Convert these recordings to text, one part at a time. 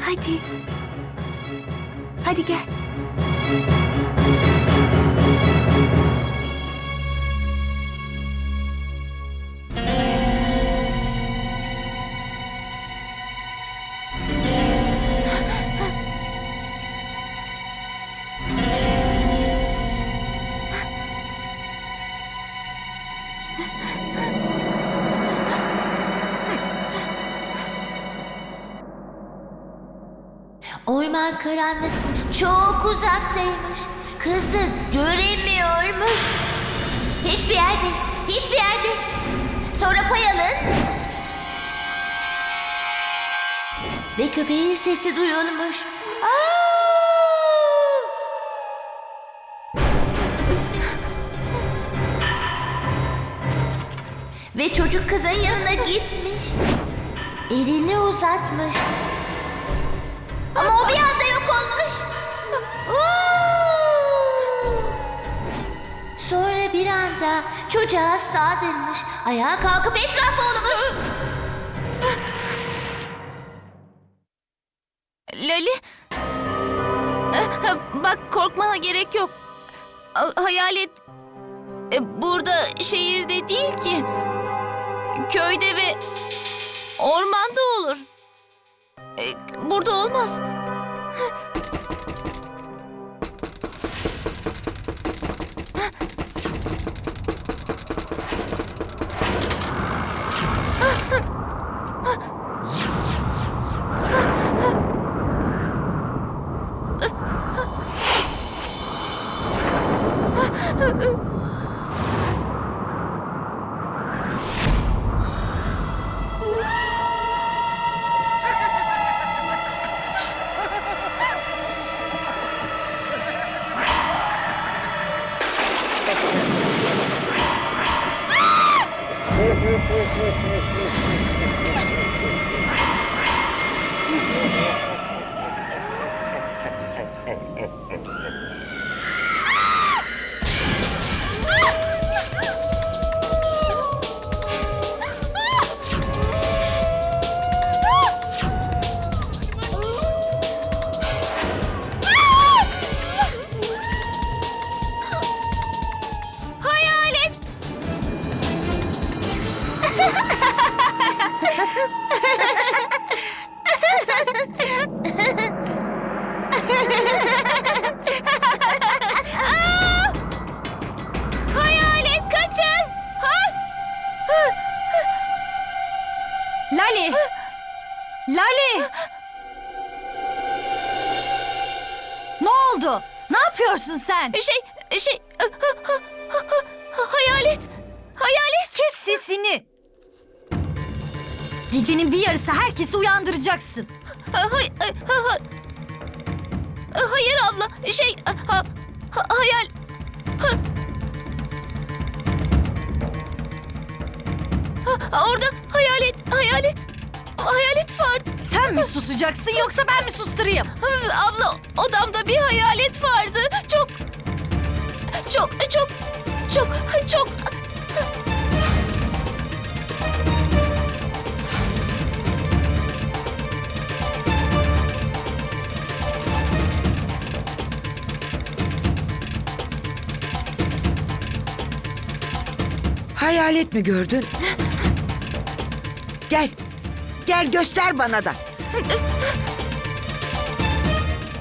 Hadi. Hadi gel. Karanlıkmış, çok uzaktaymış. Kızı göremiyormuş. Hiçbir yerde, hiçbir yerde. Sonra payalın. Ve köpeğin sesi duyulmuş. Aa! Ve çocuk kızın yanına gitmiş. Elini uzatmış. Ama o bir anda bir anda çocuğa sağ dönmüş. Ayağa kalkıp etrafa olmuş. Lali. Bak korkmana gerek yok. Hayalet e, burada şehirde değil ki. Köyde ve ormanda olur. E, Burada olmaz. Oldu? Ne yapıyorsun sen? Şey, şey, hayalet, hayalet. Kes sesini! Gecenin bir yarısı herkesi uyandıracaksın. Ha- hay- ha- ha- Hayır abla, şey, ha- ha- hayal. Ha- Ha, Orada hayalet, hayalet, hayalet vardı. Sen mi susacaksın yoksa ben mi susturayım? Abla, odamda bir hayalet vardı. Çok, çok, çok, çok, çok. Hayalet mi gördün? Gel. Gel göster bana da.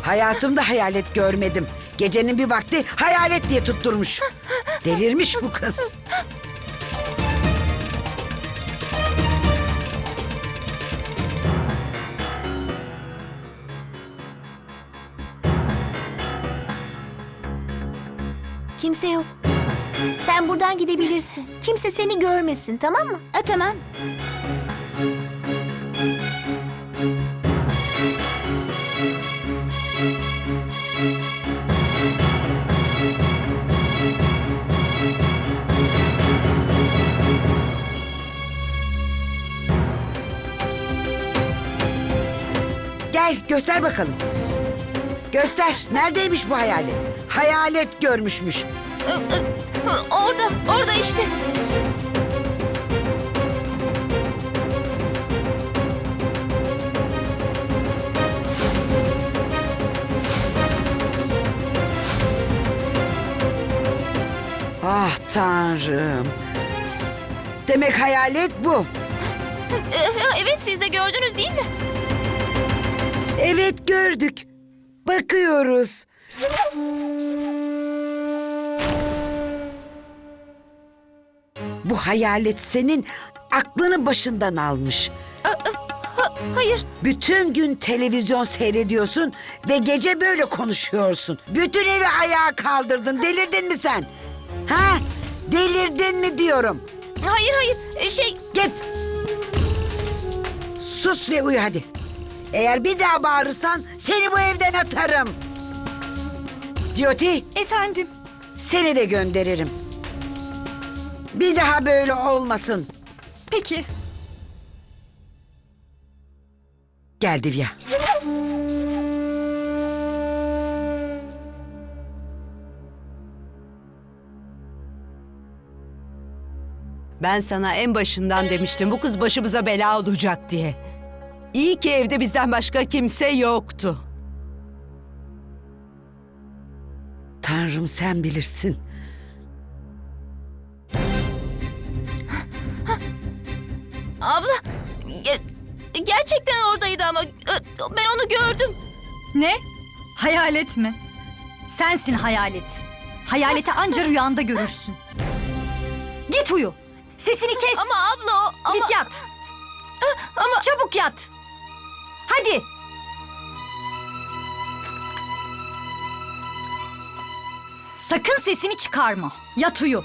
Hayatımda hayalet görmedim. Gecenin bir vakti hayalet diye tutturmuş. Delirmiş bu kız. Kimse yok. Sen buradan gidebilirsin. Kimse seni görmesin tamam mı? E, tamam. Gel göster bakalım. Göster. Neredeymiş bu hayalet? Hayalet görmüşmüş. Orada, orada işte. Ah tanrım. Demek hayalet bu. Ee, Evet siz de gördünüz değil mi? Evet gördük. Bakıyoruz. Bu hayalet senin aklını başından almış. Hayır. Bütün gün televizyon seyrediyorsun ve gece böyle konuşuyorsun. Bütün evi ayağa kaldırdın. Delirdin mi sen? Ha? Delirdin mi diyorum. Hayır hayır. Ee, Şey Git. Sus ve uyu hadi. Eğer bir daha bağırırsan seni bu evden atarım. Jyoti Efendim. seni de gönderirim. Bir daha böyle olmasın. Peki. Gel Divya. Ben sana en başından demiştim bu kız başımıza bela olacak diye. İyi ki evde bizden başka kimse yoktu. Tanrım sen bilirsin. abla ge- gerçekten oradaydı ama ö, ben onu gördüm. Ne? Hayalet mi? Sensin hayalet. Hayaleti anca rüyanda görürsün. Git uyu. Sesini kes. Ama abla o ama Git yat. ama Çabuk yat. Hadi. Sakın sesini çıkarma. Yat uyu.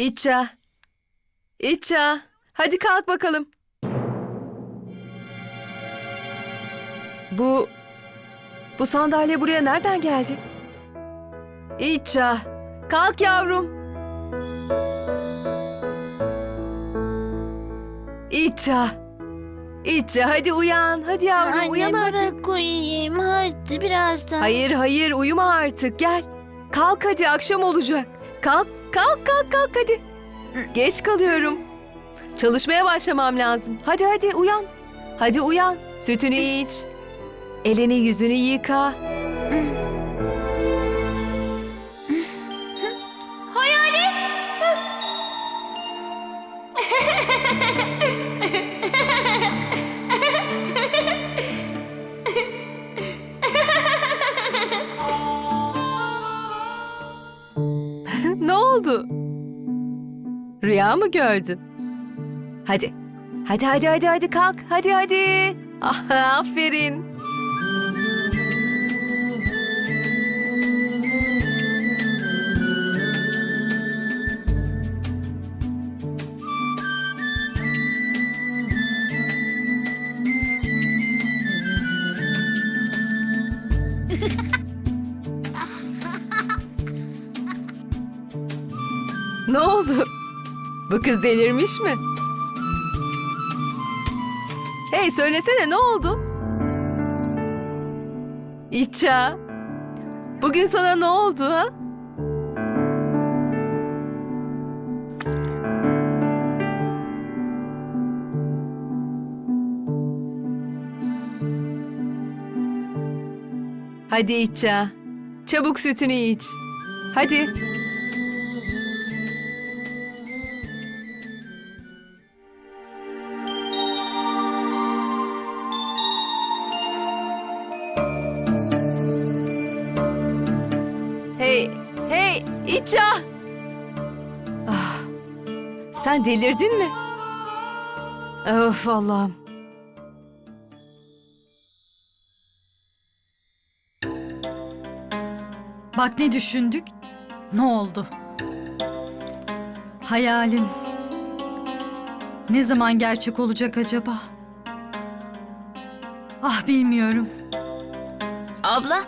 İça. İça. Hadi kalk bakalım. Bu... Bu sandalye buraya nereden geldi? İça. Kalk yavrum. İça. İça hadi uyan. Hadi yavrum uyan Anne artık. bırak uyuyayım hadi biraz daha. Hayır hayır uyuma artık gel. Kalk hadi akşam olacak. Kalk kalk kalk kalk hadi. Geç kalıyorum. Çalışmaya başlamam lazım. Hadi hadi uyan. Hadi uyan. Sütünü iç. Elini yüzünü yıka. Rüya mı gördün? Hadi. Hadi hadi hadi hadi kalk. Hadi hadi. Aferin. Bu kız delirmiş mi? Hey söylesene ne oldu? İça. Bugün sana ne oldu ha? Hadi İça. Çabuk sütünü iç. Hadi. Sen delirdin mi? Of Allah'ım. Bak ne düşündük. Ne oldu? Hayalim. Ne zaman gerçek olacak acaba? Ah bilmiyorum. Abla,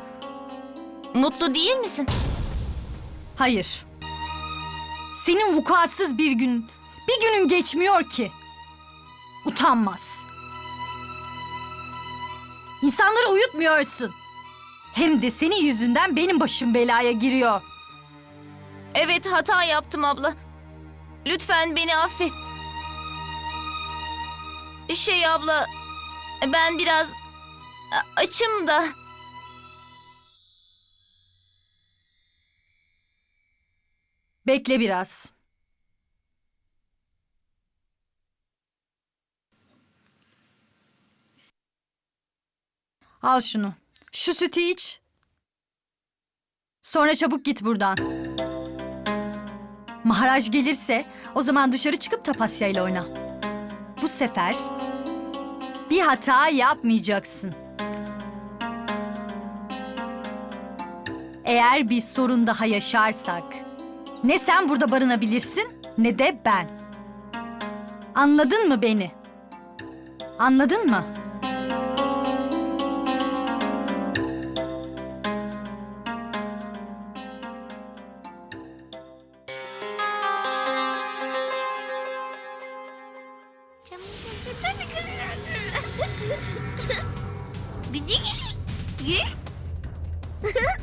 mutlu değil misin? Hayır. Senin vukuatsız bir gün, günün geçmiyor ki. Utanmaz. İnsanları uyutmuyorsun. Hem de senin yüzünden benim başım belaya giriyor. Evet, hata yaptım abla. Lütfen beni affet. Şey abla, ben biraz açım da. Bekle biraz. Al şunu. Şu sütü iç. Sonra çabuk git buradan. Maharaj gelirse o zaman dışarı çıkıp Tapasya ile oyna. Bu sefer bir hata yapmayacaksın. Eğer bir sorun daha yaşarsak ne sen burada barınabilirsin ne de ben. Anladın mı beni? Anladın mı? Evet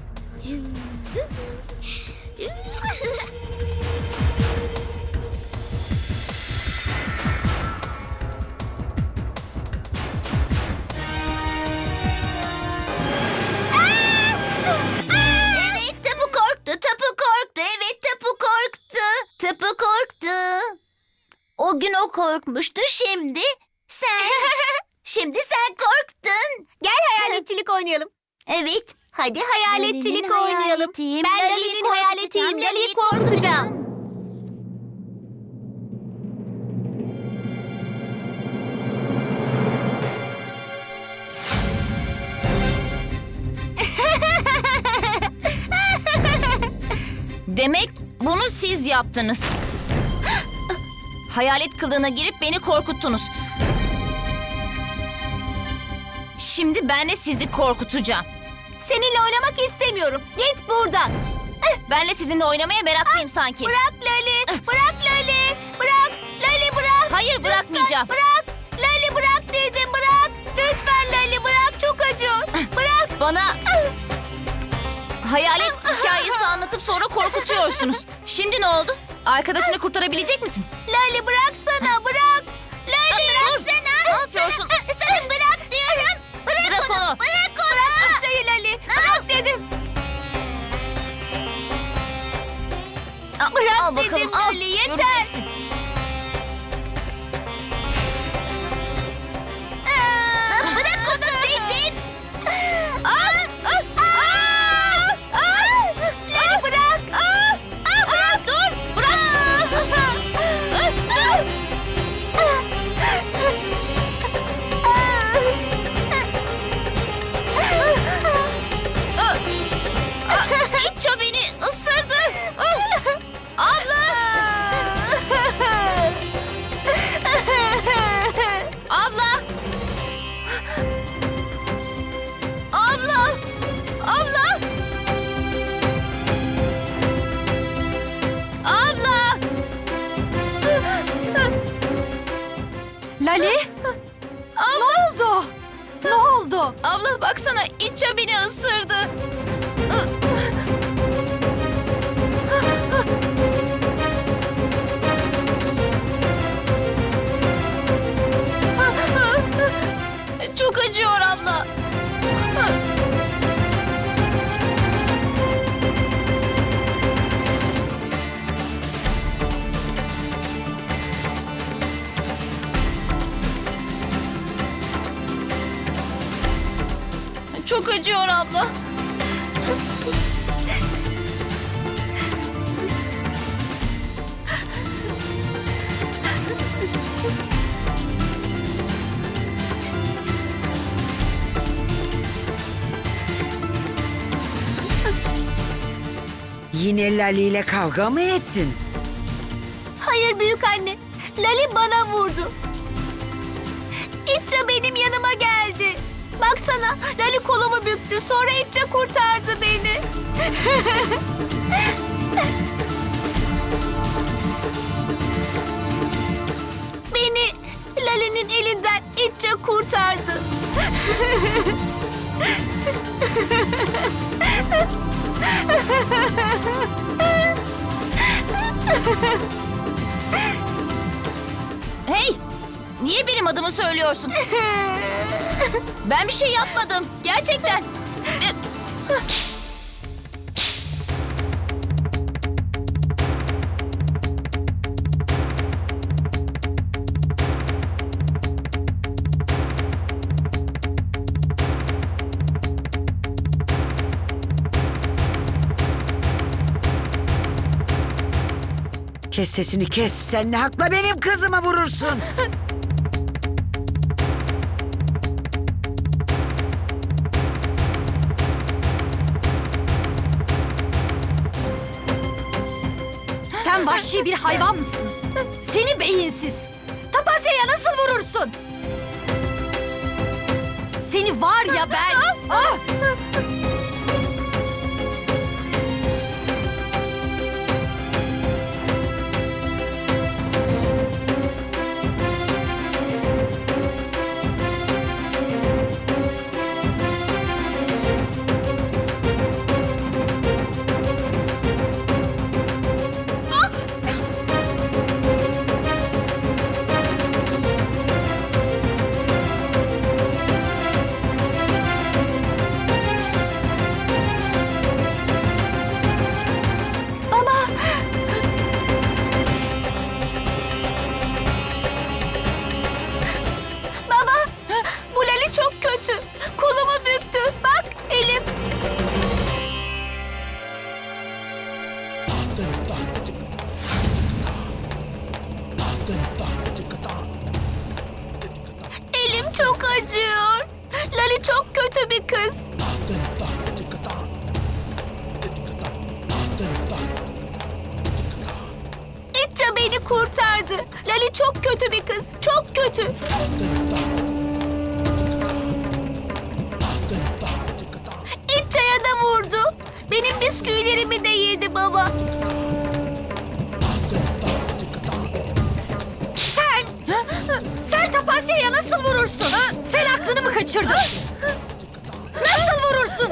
Demek bunu siz yaptınız. Hayalet kılığına girip beni korkuttunuz. Şimdi ben de sizi korkutacağım. Seninle oynamak istemiyorum. Git buradan. Benle sizinle oynamaya meraklıyım sanki. Bırak Lali. Bırak Lali. Bırak. Lali bırak. Hayır bırakmayacağım. Bırak. Lali bırak dedim bırak. Lütfen Lali bırak çok acıyor. Bırak. Bana hayalet hikayesi anlatıp sonra korkutuyorsunuz. Şimdi ne oldu? Arkadaşını kurtarabilecek misin? Lali bıraksana bırak. Lali Dur. bıraksana. Ne yapıyorsun? Sana bırak diyorum. Bırak, Bırak onu. Bırak onu. Bırak şeyi Lali. Bırak dedim. Al, Bırak al bakalım dedim al. Lali, yeter. Baksana İtça beni Çok acıyor abla. Yine Lali ile kavga mı ettin? Hayır büyük anne. Lali bana vurdu. Baksana Lali kolumu büktü. Sonra İtça kurtardı beni. beni Lali'nin elinden İtça kurtardı. Hey! Niye benim adımı söylüyorsun? Ben bir şey yapmadım. Gerçekten. Kes sesini kes. Sen ne hakla benim kızıma vurursun? vahşi bir hayvan mısın? Seni beyinsiz. Tapasya'ya nasıl vurursun? Seni var ya ben... Ah! Kötü. İtça'ya da vurdu. Benim bisküvilerimi de yedi baba. Sen! Sen Tapasya'ya nasıl vurursun? Sen aklını mı kaçırdın? Nasıl vurursun?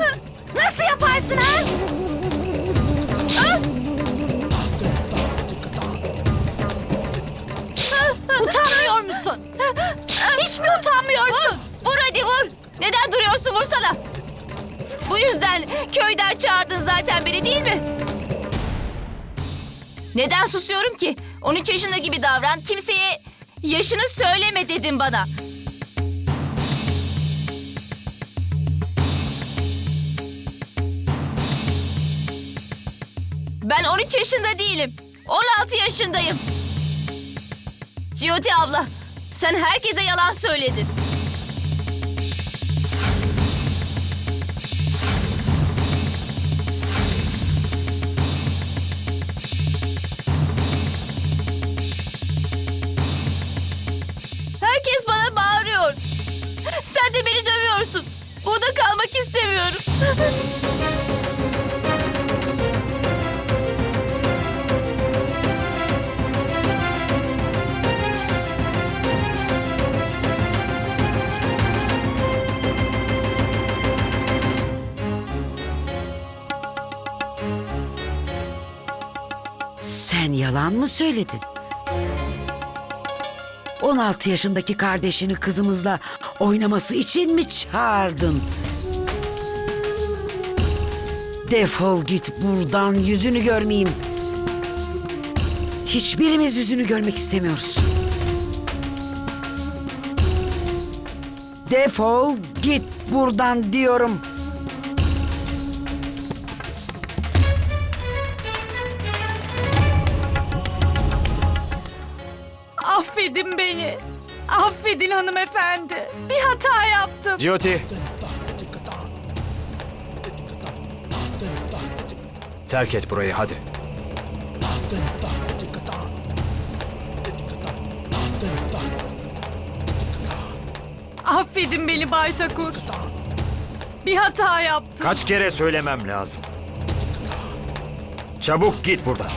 Bu yüzden köyden çağırdın zaten beni değil mi? Neden susuyorum ki? 13 yaşında gibi davran. Kimseye yaşını söyleme dedim bana. Ben 13 yaşında değilim. 16 yaşındayım. Ciyoti abla, sen herkese yalan söyledin. Sen yalan mı söyledin? 16 yaşındaki kardeşini kızımızla oynaması için mi çağırdın? Defol git buradan yüzünü görmeyeyim. Hiçbirimiz yüzünü görmek istemiyoruz. Defol git buradan diyorum. Affedin beni. Affedin hanımefendi. Bir hata yaptım. Jyoti. Terk et burayı hadi. Affedin beni Bay Takur. Bir hata yaptım. Kaç kere söylemem lazım. Çabuk git buradan.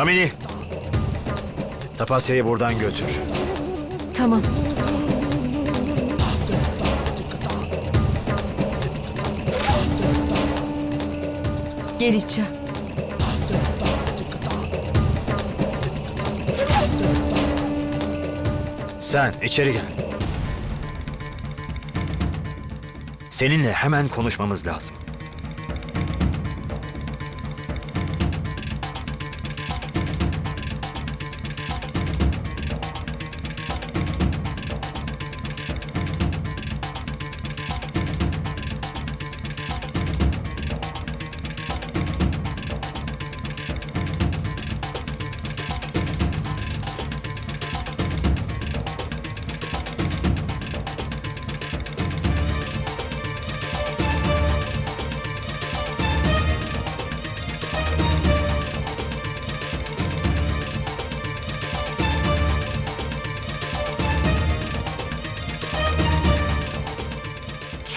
Damini. Tapasya'yı buradan götür. Tamam. Gel içe. Sen içeri gel. Seninle hemen konuşmamız lazım.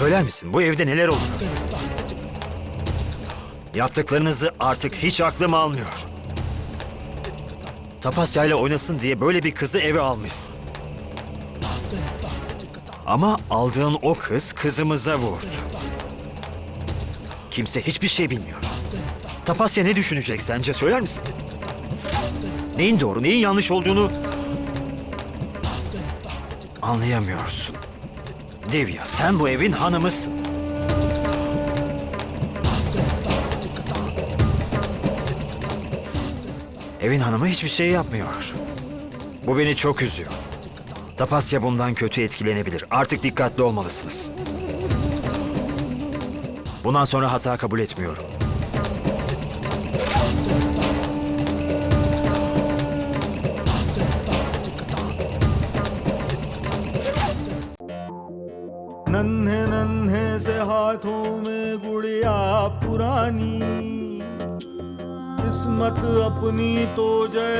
Söyler misin bu evde neler oluyor? Yaptıklarınızı artık hiç aklım almıyor. Tapasya ile oynasın diye böyle bir kızı eve almışsın. Ama aldığın o kız kızımıza vurdu. Kimse hiçbir şey bilmiyor. Tapasya ne düşünecek sence söyler misin? Neyin doğru, neyin yanlış olduğunu anlayamıyorsun. Devya sen bu evin hanımısın. Evin hanımı hiçbir şey yapmıyor. Bu beni çok üzüyor. Tapasya bundan kötü etkilenebilir. Artık dikkatli olmalısınız. Bundan sonra hata kabul etmiyorum. पुरानी। किस्मत अपनी तो जैसे